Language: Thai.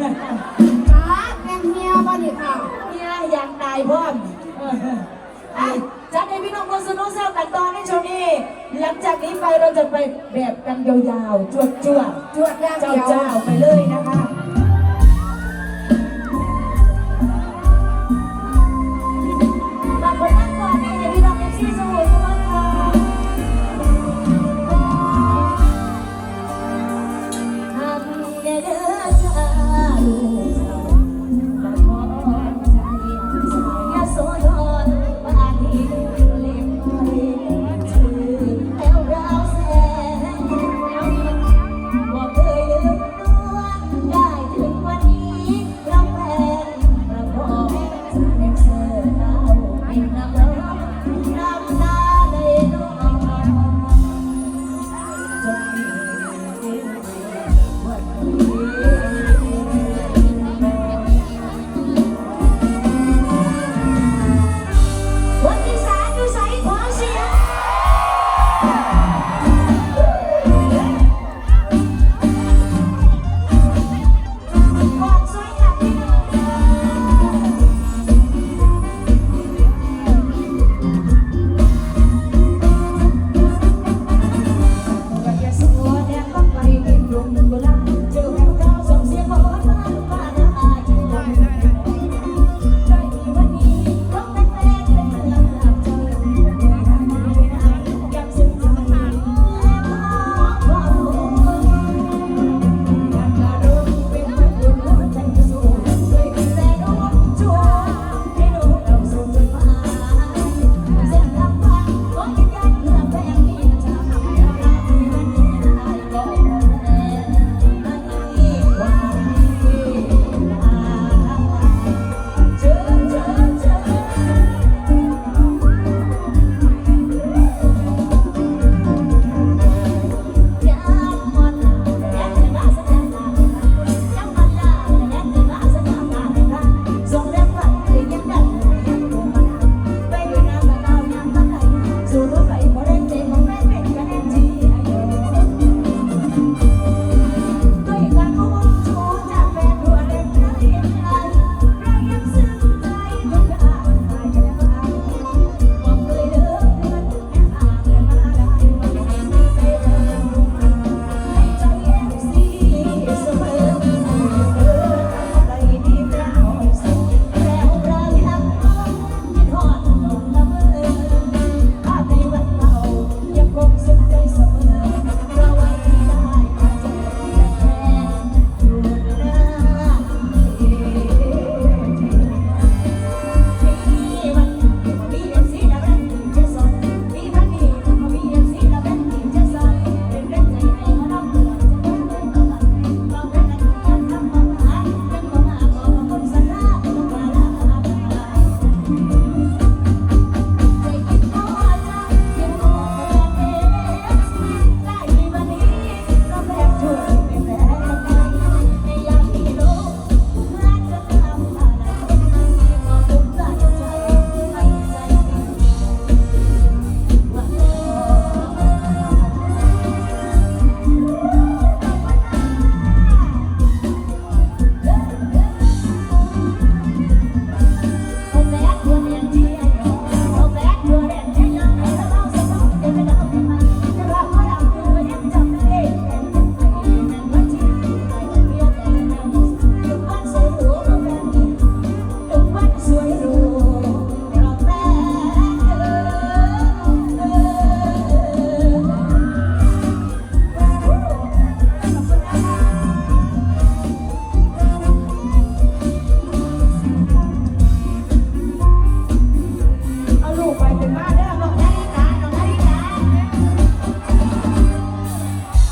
ค่ะแม่เฮียบ่นี่ค่ะเนี่ยอยากตายพร้อมอะจัดให้พี่น้องคนสนุกเซลกันตออในช่วงนี้ หลังจากนี้ไปเราจะไปแบบกันยาวๆจวดจวดจวดอย่างาวเจ้าๆไปเลยนะคะ